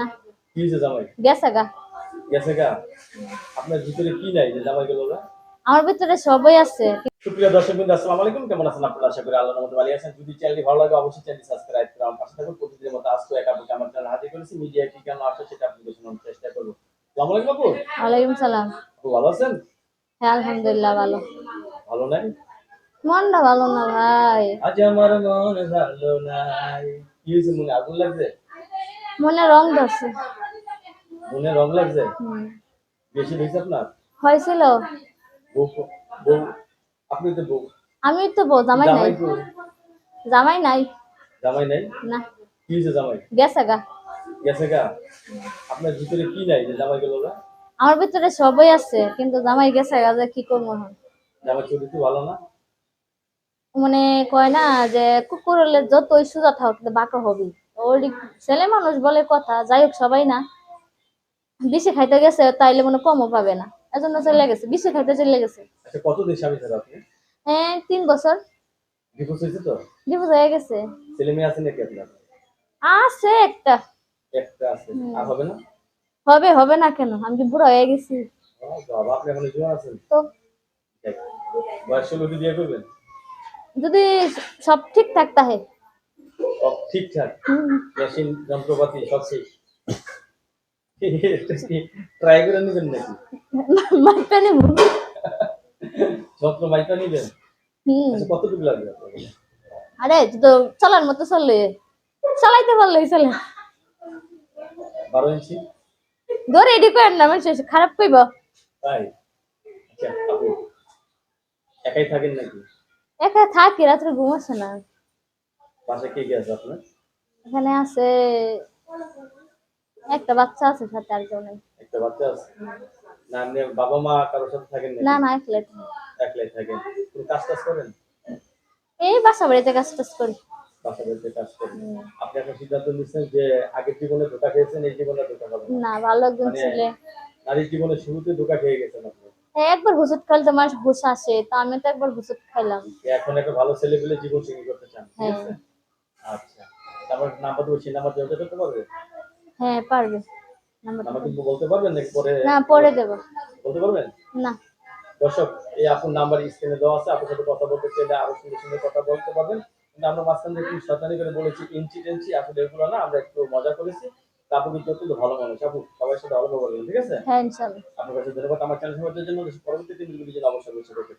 না। কি হয়েছে জামাই? গেছে গা। গেছে গা? আপনার ভিতরে কি নাই যে জামাই গেল না আমার ভিতরে সবই আছে। সুপ্রিয় দর্শক বিন্দু আসসালামু আলাইকুম। কেমন আছেন আপনারা? আশা করি আল্লাহর মধ্যে ভালো আছেন। যদি চ্যানেলটি ভালো লাগে অবশ্যই চ্যানেলটি সাবস্ক্রাইব করে আমার পাশে থাকুন। প্রতিদিনের মতো আজকে একা বুকে আমার চ্যানেল হাজির করেছি। মিডিয়া কি কেন আসে সেটা আপনাদের শোনানোর চেষ্টা করব। আসসালামু আলাইকুম আপু। ওয়ালাইকুম সালাম। আপু ভালো আছেন? হ্যাঁ আলহামদুলিল্লাহ ভালো। ভালো নাই? মনটা ভালো না ভাই। আজ আমার মন ভালো নাই। কি হয়েছে মনে আগুন লাগছে? মনে রং ধরছে। মনে রং লাগছে? বেশি হয়েছে আপনার? হয়েছিল। আপনি তো বউ। আমি তো বউ জামাই নাই। জামাই নাই। জামাই নাই? না। কি হয়েছে জামাই? গেছে গা। গেছে গা? আপনার ভিতরে কি নাই যে জামাই গেল না? আমার ভিতরে সবই আছে কিন্তু জামাই গেছে গা যে কি করব জামাই চরিত্র ভালো না? মানে কয় না যে কুকুর হলে যতই সুজা থাক বাঁকা হবি। ওর ছেলে মানুষ বলে কথা যাই হোক সবাই না। বেশি খাইতে গেছে তাইলে মনে কমও পাবে না। এজন্য চলে গেছে বেশি খাইতে চলে গেছে। আচ্ছা কতদিন স্বামী ছাড়া আপনি? হ্যাঁ তিন বছর। ডিভোর্স হয়েছে তো? ডিভোর্স হয়ে গেছে। ছেলে মেয়ে আছে নাকি আপনার? আছে একটা। একটা আছে। আর হবে না? হবে হবে না কেন? আমি কি বুড়া হয়ে গেছি। বাবা আপনি এখন জীবন আছেন? তো। বয়স হলে বিয়ে করবেন? যদি সব ঠিকঠাক তাহে সব ঠিকঠাক। মেশিন যন্ত্রপাতি সব ঠিক ট্রাই করে নেবেন নাকি? মাইপা নেব। মাইপা নিবেন? আচ্ছা কতটুকু লাগবে আরে তো চলার মতো চললে চালাইতে পারলেই চলে। বারো ইঞ্চি? ধরে এডি করেন না মানুষ খারাপ কইব। তাই? আচ্ছা একাই থাকেন নাকি? একা থাকি রাত্রে ঘুম আসে না। পাশে কে কে আছে আপনার? এখানে আছে একটা বাচ্চা আছে সাথে নেই। একটা বাচ্চা আছে? না আপনি বাবা মা কারোর সাথে থাকেন না না একলাই। একলাই থাকেন। কোনো কাজ টাজ করেন? এই বাসা বাড়িতে কাজ টাজ করি। বাসা বাড়িতে কাজ করেন। আপনি একটা সিদ্ধান্ত নিচ্ছেন যে আগের জীবনে ধোকা খেয়েছেন এই জীবনে ধোকা খাবেন না। ভালো একজন মানে ছেলে। নারীর জীবনে শুরুতে ধোকা খেয়ে গেছেন আপনি। হ্যাঁ, একবার হুসুট খাইলে তো মানুষ হুশ আসে তো আমি তো একবার হুসুট খাইলাম। এখন একটা ভালো ছেলে পেলে জীবন সঙ্গী করতে চান ঠিক হ্যাঁ। আছে? আচ্ছা। তারপর নাম্বার দেবো সেই নাম্বার করতে পারবে? হ্যাঁ পারবে। নাম্বার কিন্তু বলতে পারবেন নাকি পরে? না পরে দেব। বলতে পারবেন? না। দর্শক এই আপুর নাম্বার স্ক্রিনে দেওয়া আছে আপনার সাথে কথা বলতে চাইলে আরও সুন্দর সুন্দর কথা বলতে পারবেন। কিন্তু আমরা মাঝখান থেকে একটু করে বলেছি ইঞ্চি টেঞ্চি আসলে এগুলো না আমরা একটু মজা করেছি। তা আপু কিন্তু অত্যন্ত ভালো মানুষ আপু সবার সাথে অল্প বলবেন ঠিক আছে? হ্যাঁ আপনার কাছে ধন্যবাদ। আমার চ্যানেল সমাজের জন্য পরবর্তী দিনগুলি জন্য অবশ্যই অবশ্যই করতে